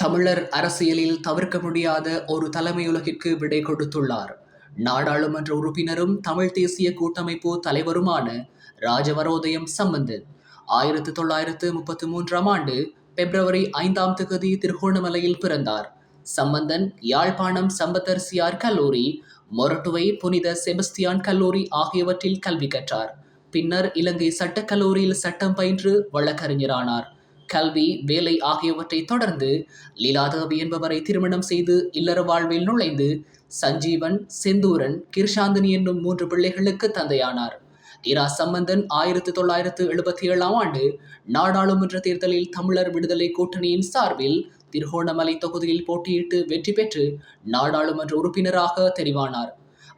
தமிழர் அரசியலில் தவிர்க்க முடியாத ஒரு தலைமையுலகிற்கு விடை கொடுத்துள்ளார். நாடாளுமன்ற உறுப்பினரும் தமிழ் தேசிய கூட்டமைப்பு தலைவருமான ராஜவரோதயம் சம்பந்தன் ஆயிரத்து தொள்ளாயிரத்து முப்பத்து மூன்றாம் ஆண்டு பிப்ரவரி ஐந்தாம் தேதி திருகோணமலையில் பிறந்தார். சம்பந்தன் யாழ்ப்பாணம் சம்பத்தரசியார் கல்லூரி மொரட்டுவை புனித செபஸ்தியான் கல்லூரி ஆகியவற்றில் கல்வி கற்றார். பின்னர் இலங்கை சட்டக் கல்லூரியில் சட்டம் பயின்று வழக்கறிஞரானார். கல்வி வேலை ஆகியவற்றை தொடர்ந்து லீலாதேவி என்பவரை திருமணம் செய்து இல்லற வாழ்வில் நுழைந்து சஞ்சீவன் செந்தூரன் கிருஷாந்தினி என்னும் மூன்று பிள்ளைகளுக்கு தந்தையானார். இரா சம்பந்தன் ஆயிரத்தி தொள்ளாயிரத்து எழுபத்தி ஏழாம் ஆண்டு நாடாளுமன்ற தேர்தலில் தமிழர் விடுதலை கூட்டணியின் சார்பில் திருகோணமலை தொகுதியில் போட்டியிட்டு வெற்றி பெற்று நாடாளுமன்ற உறுப்பினராக தெரிவானார்.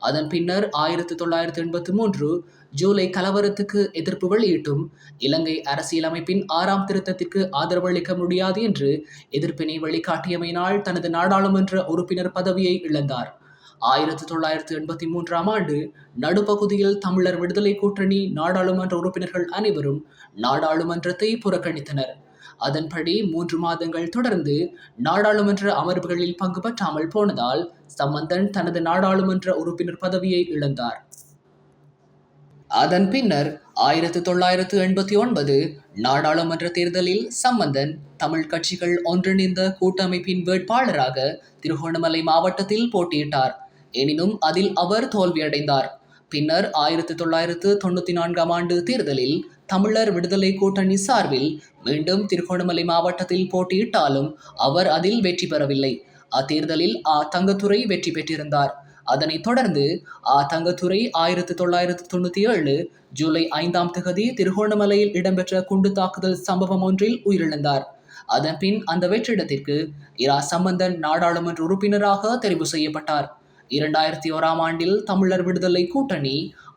அதன் பின்னர் ஆயிரத்தி தொள்ளாயிரத்தி எண்பத்தி மூன்று ஜூலை கலவரத்துக்கு எதிர்ப்பு வெளியிட்டும் இலங்கை அரசியலமைப்பின் ஆறாம் திருத்தத்திற்கு ஆதரவளிக்க முடியாது என்று எதிர்ப்பினை வெளிக்காட்டியமையினால் தனது நாடாளுமன்ற உறுப்பினர் பதவியை இழந்தார். ஆயிரத்தி தொள்ளாயிரத்தி எண்பத்தி மூன்றாம் ஆண்டு நடுப்பகுதியில் தமிழர் விடுதலை கூட்டணி நாடாளுமன்ற உறுப்பினர்கள் அனைவரும் நாடாளுமன்றத்தை புறக்கணித்தனர். அதன்படி மூன்று மாதங்கள் தொடர்ந்து நாடாளுமன்ற அமர்வுகளில் பங்கு பற்றாமல் போனதால் சம்பந்தன் தனது நாடாளுமன்ற உறுப்பினர் பதவியை இழந்தார். அதன் பின்னர் ஆயிரத்தி தொள்ளாயிரத்து எண்பத்தி ஒன்பது நாடாளுமன்ற தேர்தலில் சம்பந்தன் தமிழ் கட்சிகள் ஒன்றிணைந்த கூட்டமைப்பின் வேட்பாளராக திருகோணமலை மாவட்டத்தில் போட்டியிட்டார். எனினும் அதில் அவர் தோல்வியடைந்தார். பின்னர் ஆயிரத்தி தொள்ளாயிரத்து தொண்ணூற்றி நான்காம் ஆண்டு தேர்தலில் தமிழர் விடுதலை கூட்டணி சார்பில் மீண்டும் திருகோணமலை மாவட்டத்தில் போட்டியிட்டாலும் அவர் அதில் வெற்றி பெறவில்லை. அத்தேர்தலில் ஆ தங்கத்துறை வெற்றி பெற்றிருந்தார். அதனைத் தொடர்ந்து ஆ தங்கத்துறை ஆயிரத்தி தொள்ளாயிரத்தி தொண்ணூற்றி ஏழு ஜூலை ஐந்தாம் திகதி திருகோணமலையில் இடம்பெற்ற குண்டு தாக்குதல் சம்பவம் ஒன்றில் உயிரிழந்தார். அதன்பின் அந்த வெற்றிடத்திற்கு இரா சம்பந்தன் நாடாளுமன்ற உறுப்பினராக தெரிவு செய்யப்பட்டார். இரண்டாயிரத்தி ஓராம் ஆண்டில் தமிழர் விடுதலை கூட்டணி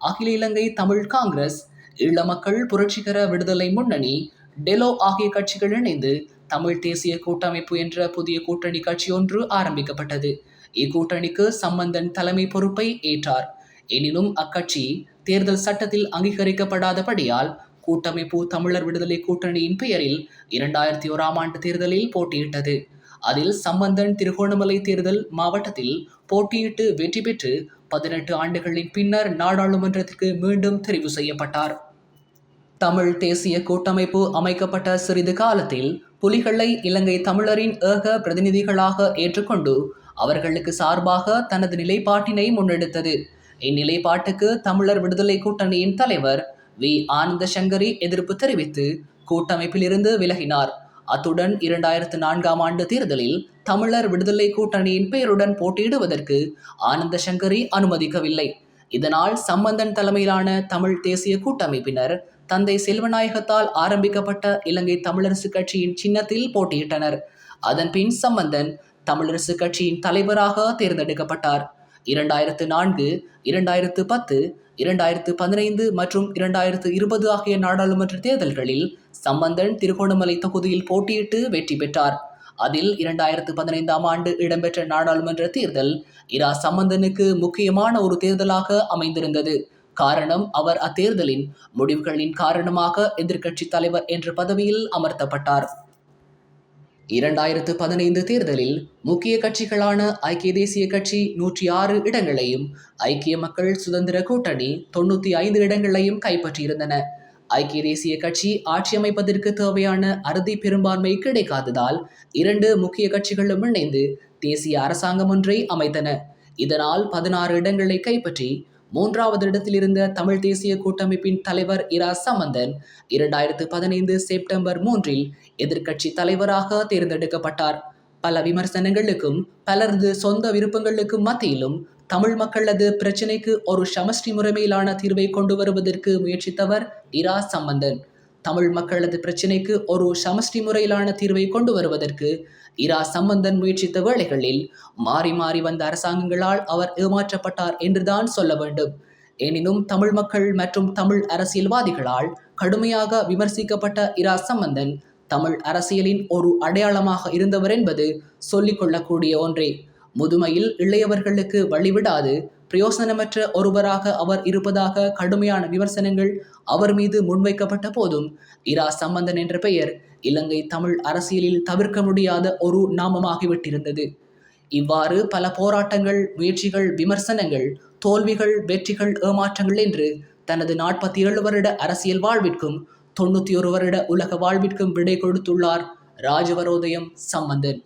அகில இலங்கை தமிழ் காங்கிரஸ் ஈழ மக்கள் புரட்சிகர விடுதலை முன்னணி டெலோ ஆகிய கட்சிகள் இணைந்து தமிழ் தேசிய கூட்டமைப்பு என்ற புதிய கூட்டணி கட்சி ஒன்று ஆரம்பிக்கப்பட்டது. இக்கூட்டணிக்கு சம்பந்தன் தலைமை பொறுப்பை ஏற்றார். எனினும் அக்கட்சி தேர்தல் சட்டத்தில் அங்கீகரிக்கப்படாதபடியால் கூட்டமைப்பு தமிழர் விடுதலை கூட்டணியின் பெயரில் இரண்டாயிரத்தி ஓராம் ஆண்டு தேர்தலில் போட்டியிட்டது. அதில் சம்பந்தன் திருகோணமலை தேர்தல் மாவட்டத்தில் போட்டியிட்டு வெற்றி பெற்று பதினெட்டு ஆண்டுகளின் பின்னர் நாடாளுமன்றத்திற்கு மீண்டும் தெரிவு செய்யப்பட்டார். தமிழ் தேசிய கூட்டமைப்பு அமைக்கப்பட்ட சிறிது காலத்தில் புலிகளை இலங்கை தமிழரின் ஏக பிரதிநிதிகளாக ஏற்றுக்கொண்டு அவர்களுக்கு சார்பாக தனது நிலைப்பாட்டினை முன்னெடுத்தது. இந்நிலைப்பாட்டுக்கு தமிழர் விடுதலை கூட்டணியின் தலைவர் வி. ஆனந்த சங்கரி எதிர்ப்பு தெரிவித்து கூட்டமைப்பிலிருந்து விலகினார். அத்துடன் இரண்டாயிரத்து நான்காம் ஆண்டு தேர்தலில் தமிழர் விடுதலை கூட்டணியின் பெயருடன் போட்டியிடுவதற்கு ஆனந்த சங்கரி அனுமதிக்கவில்லை. இதனால் சம்பந்தன் தலைமையிலான தமிழ் தேசிய கூட்டமைப்பினர் தந்தை செல்வநாயகத்தால் ஆரம்பிக்கப்பட்ட இலங்கை தமிழரசு கட்சியின் சின்னத்தில் போட்டியிட்டனர். அதன்பின் சம்பந்தன் தமிழரசு கட்சியின் தலைவராக தேர்ந்தெடுக்கப்பட்டார். இரண்டாயிரத்து நான்கு இரண்டாயிரத்து பத்து இரண்டாயிரத்து பதினைந்து மற்றும் இரண்டாயிரத்து இருபது ஆகிய நாடாளுமன்ற தேர்தல்களில் சம்பந்தன் திருகோணமலை தொகுதியில் போட்டியிட்டு வெற்றி பெற்றார். அதில் இரண்டாயிரத்து பதினைந்தாம் ஆண்டு இடம்பெற்ற நாடாளுமன்ற தேர்தல் இரா சம்பந்தனுக்கு முக்கியமான ஒரு தேர்தலாக அமைந்திருந்தது. காரணம் அவர் அத்தேர்தலின் முடிவுகளின் காரணமாக எதிர்க்கட்சி தலைவர் என்ற பதவியில் அமர்த்தப்பட்டார். இரண்டாயிரத்து பதினைந்து தேர்தலில் முக்கிய கட்சிகளான ஐக்கிய தேசிய கட்சி நூற்றி ஆறு இடங்களையும் ஐக்கிய மக்கள் சுதந்திர கூட்டணி தொண்ணூற்றி ஐந்து இடங்களையும் கைப்பற்றியிருந்தன. ஐக்கிய தேசிய கட்சி ஆட்சி அமைப்பதற்கு தேவையான அறுதி பெரும்பான்மை கிடைக்காததால் இரண்டு முக்கிய கட்சிகளும் இணைந்து தேசிய அரசாங்கம் ஒன்றை அமைத்தன. இதனால் பதினாறு இடங்களை கைப்பற்றி மூன்றாவது இடத்தில் இருந்த தமிழ் தேசிய கூட்டமைப்பின் தலைவர் இரா சம்பந்தன் இரண்டாயிரத்து பதினைந்து செப்டம்பர் மூன்றில் எதிர்க்கட்சி தலைவராக தேர்ந்தெடுக்கப்பட்டார். பல விமர்சனங்களுக்கும் பலரது சொந்த விருப்பங்களுக்கும் மத்தியிலும் தமிழ் மக்களது பிரச்சினைக்கு ஒரு சமஷ்டி முறைமையிலான தீர்வை கொண்டு வருவதற்கு முயற்சித்தவர் இரா சம்பந்தன் தமிழ் மக்களது பிரச்சினைக்கு ஒரு சமஷ்டி முறையிலான தீர்வை கொண்டு வருவதற்கு இரா சம்பந்தன் முயற்சித்த வேளைகளில் மாறி மாறி வந்த அரசாங்கங்களால் அவர் ஏமாற்றப்பட்டார் என்றுதான் சொல்ல வேண்டும். எனினும் தமிழ் மக்கள் மற்றும் தமிழ் அரசியல்வாதிகளால் கடுமையாக விமர்சிக்கப்பட்ட இரா சம்பந்தன் தமிழ் அரசியலின் ஒரு அடையாளமாக இருந்தவர் என்பது சொல்லிக்கொள்ளக்கூடிய ஒன்றே. முதுமையில் இளையவர்களுக்கு வழிவிடாது பிரயோசனமற்ற ஒருவராக அவர் இருப்பதாக கடுமையான விமர்சனங்கள் அவர் மீது முன்வைக்கப்பட்ட போதும். இரா சம்பந்தன் என்ற பெயர் இலங்கை தமிழ் அரசியலில் தவிர்க்க முடியாத ஒரு நாமமாகிவிட்டிருந்தது. இவ்வாறு பல போராட்டங்கள் முயற்சிகள் விமர்சனங்கள் தோல்விகள் வெற்றிகள் ஏமாற்றங்கள் என்று தனது நாற்பத்தி ஏழு வருட அரசியல் வாழ்விற்கும் தொண்ணூத்தி ஒரு வருட உலக வாழ்விற்கும் விடை கொடுத்துள்ளார் ராஜவரோதயம் சம்பந்தன்.